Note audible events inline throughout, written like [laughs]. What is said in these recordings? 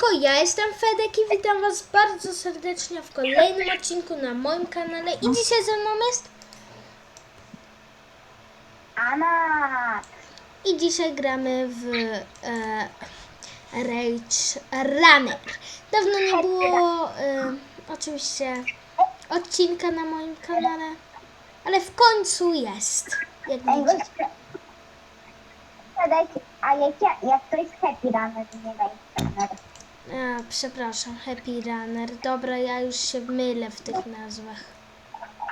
Siemanko, ja jestem Fedek i witam Was bardzo serdecznie w kolejnym odcinku na moim kanale i dzisiaj ze mną jest Anna! i dzisiaj gramy w e, Rage Runner. Dawno nie było e, oczywiście odcinka na moim kanale, ale w końcu jest, jak widzicie. Fredek, a jak, ja, jak to jest happy runner, nie runner. A, przepraszam, Happy Runner. Dobra, ja już się mylę w tych nazwach.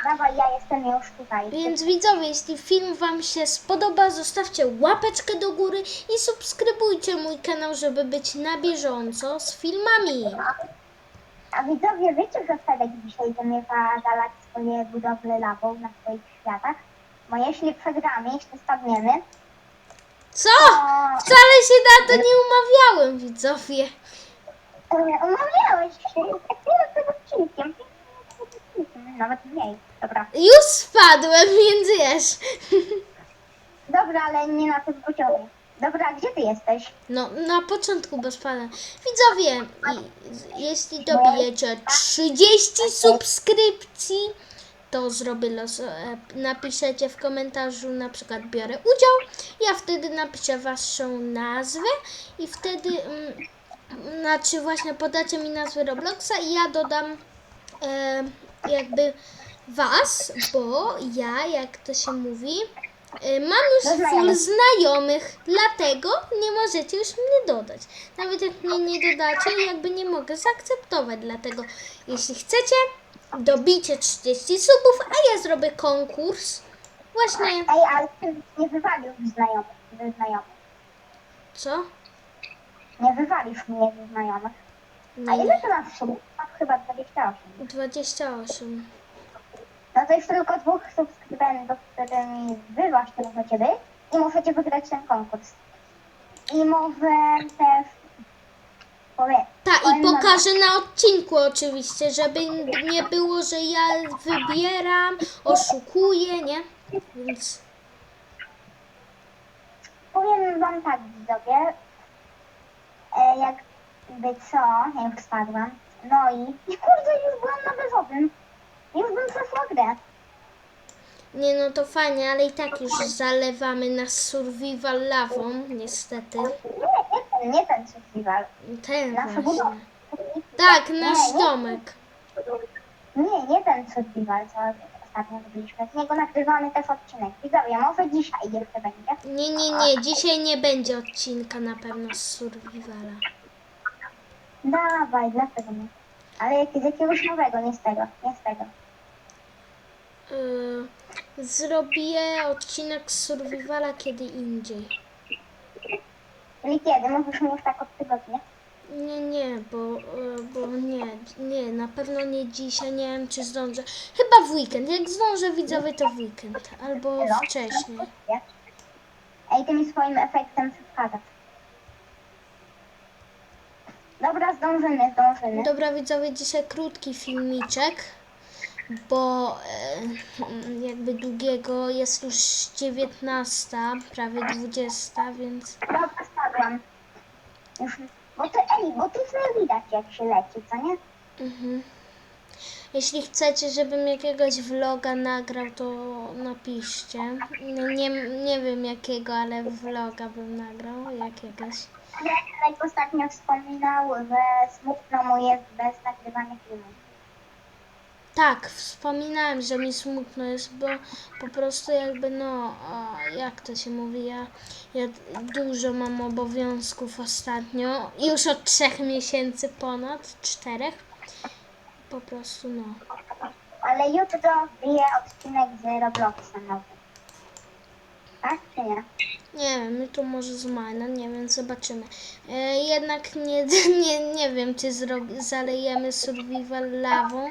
Dawaj, ja jestem już tutaj. Więc widzowie, jeśli film Wam się spodoba, zostawcie łapeczkę do góry i subskrybujcie mój kanał, żeby być na bieżąco z filmami. A widzowie, wiecie, że Fredek dzisiaj zamierza zalać swoje budowle lawą na swoich światach? Bo jeśli przegramy, jeśli spadniemy, Co? Wcale się na to nie umawiałem, widzowie. Omawiałeś się przed odcinkiem. Nawet mniej. Dobra. Już spadłem, więc wiesz. Dobra, ale nie na tym poziomie. Dobra, gdzie ty jesteś? No, na początku bez pana. Widzowie, i- jeśli dobijecie 30 subskrypcji, to zrobię los. e, Napiszecie w komentarzu na przykład biorę udział. Ja wtedy napiszę waszą nazwę i wtedy, mm, znaczy właśnie podacie mi nazwę Robloxa i ja dodam e, jakby was, bo ja, jak to się mówi, e, mam już full znajomych. dlatego nie możecie już mnie dodać. Nawet jak mnie nie dodacie, jakby nie mogę zaakceptować, dlatego jeśli chcecie, dobijcie 30 subów, a ja zrobię konkurs. Właśnie, Ej, ale ty nie wywalił znajomych. co? Nie wywalisz mnie ze znajomych. A ile ty masz subów? Mam chyba 28. 28. No to już tylko dwóch subskrybentów, którymi wy właśnie możecie być i możecie wygrać ten konkurs. I może też powiem. Tak, i powiem wam- pokażę na odcinku oczywiście, żeby nie było, że ja wybieram, oszukuję, nie? Więc Powiem wam tak, widzowie. E, jakby co, ja już spadłam. No i, i kurde, już byłam na bezowym. Już bym przeszła grę. nie no to fajnie, ale i tak już zalewamy nas survival lawą, niestety. Nie, nie ten, nie ten survival. Ten Nasza właśnie. budowa. Tak, Nie, nasz nie. domek. Nie, nie ten survival, co ostatnio robiliśmy. Z niego nagrywamy też odcinek. Widzowie, może dzisiaj jeszcze będzie. Nie, nie, nie, dzisiaj nie będzie odcinka na pewno z survivala. Dawaj, dlaczego nie? Ale jak, z jakiegoś nowego, nie z tego, nie z tego. Yy, zrobię odcinek z survivala kiedy indziej. Czyli kiedy? Możesz mi już tak od tygodnia? Nie, nie, bo, e, bo nie, nie, na pewno nie dzisiaj, nie wiem czy zdążę. Chyba w weekend, jak zdążę widzowie to w weekend, albo wcześniej. Ej, tymi swoim efektem przeszkadzasz. Dobra, zdążymy, zdążymy. Dobra widzowie, dzisiaj krótki filmiczek, bo e, jakby długiego jest już 19, prawie 20, więc Dobra, spadłam. Już, bo to, ej, bo tu nie widać jak się leci, co nie? mhm. jeśli chcecie, żebym jakiegoś vloga nagrał, to napiszcie. No, nie, nie wiem jakiego, ale vloga bym nagrał jakiegoś. Jak ostatnio wspominał, że smutno mu jest bez nagrywania filmu. Tak, wspominałem, że mi smutno jest, bo po prostu jakby no, jak to się mówi, ja, ja dużo mam obowiązków ostatnio, już od trzech miesięcy ponad, czterech. Po prostu no. Ale jutro wbije odcinek z Robloxem nowy. Tak czy nie? Nie wiem, tu może z Majna, nie wiem, zobaczymy. E, jednak nie, [laughs] nie, nie wiem, czy zalejemy survival lawą,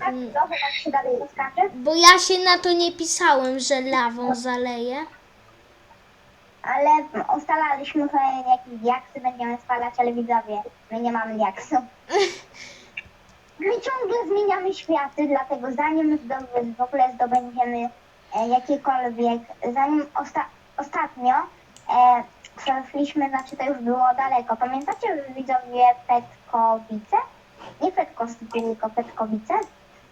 Tak, Mm. trochę tak się dalej zaskacze. bo ja się na to nie pisałem, że lawą zaleję. Ale ustalaliśmy, że jakieś diaksy będziemy spalać, ale widzowie, my nie mamy diaksu. [laughs] My ciągle zmieniamy światy, dlatego zanim zdoby, w ogóle zdobędziemy e, jakiekolwiek, zanim osta- ostatnio e, przeszliśmy, znaczy to już było daleko. Pamiętacie widzowie Petkowice? Nie Petkowski, tylko Petkowice?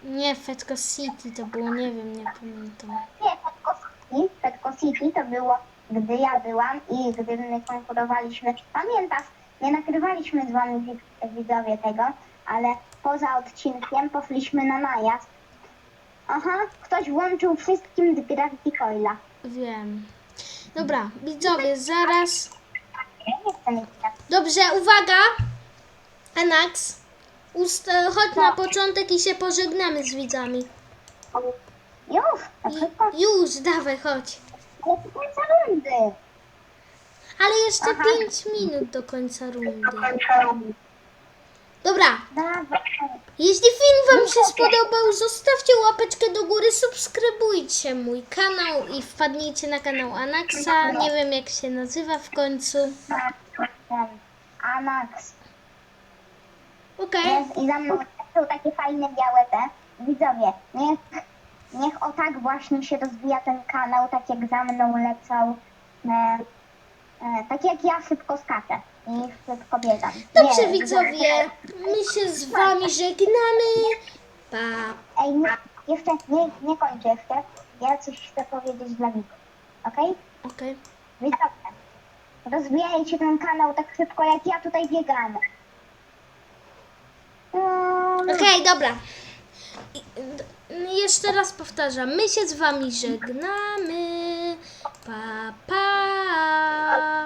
Nie, Fetco City to było, nie wiem, nie pamiętam. Nie, Petco City. Petco City to było, gdy ja byłam i gdy my konkurowaliśmy. Pamiętasz, nie nagrywaliśmy z wami wi- widzowie tego, ale poza odcinkiem poszliśmy na najazd. Aha, ktoś włączył wszystkim Gravity Coila. Wiem. Dobra, widzowie, zaraz. Ja nie chcę mieć tak. Dobrze, uwaga! Anax, ust- chodź na początek i się pożegnamy z widzami. Już, szybko. I, już, dawaj, chodź. Ale do końca rundy. Ale jeszcze Aha. 5 minut do końca rundy. Dobra, Dawaj. jeśli film Wam się spodobał, zostawcie łapeczkę do góry, subskrybujcie mój kanał i wpadnijcie na kanał Anaxa. Nie wiem jak się nazywa w końcu. Ten Anax. Okej. Jest, I za mną są takie fajne białe te. Widzowie, niech, niech o tak właśnie się rozwija ten kanał, tak jak za mną lecą. E, e, tak jak ja szybko skaczę i szybko biegam. Dobrze Nie, widzowie, my się z Wami żegnamy. Pa. Ej, nie, jeszcze nie, nie kończę jeszcze. Ja coś chcę powiedzieć dla widzów. Okej? Okej. Widzowie, rozwijajcie ten kanał tak szybko jak ja tutaj biegam. Okej, dobra. No I- Jeszcze raz powtarzam. My się z wami żegnamy. Pa, pa.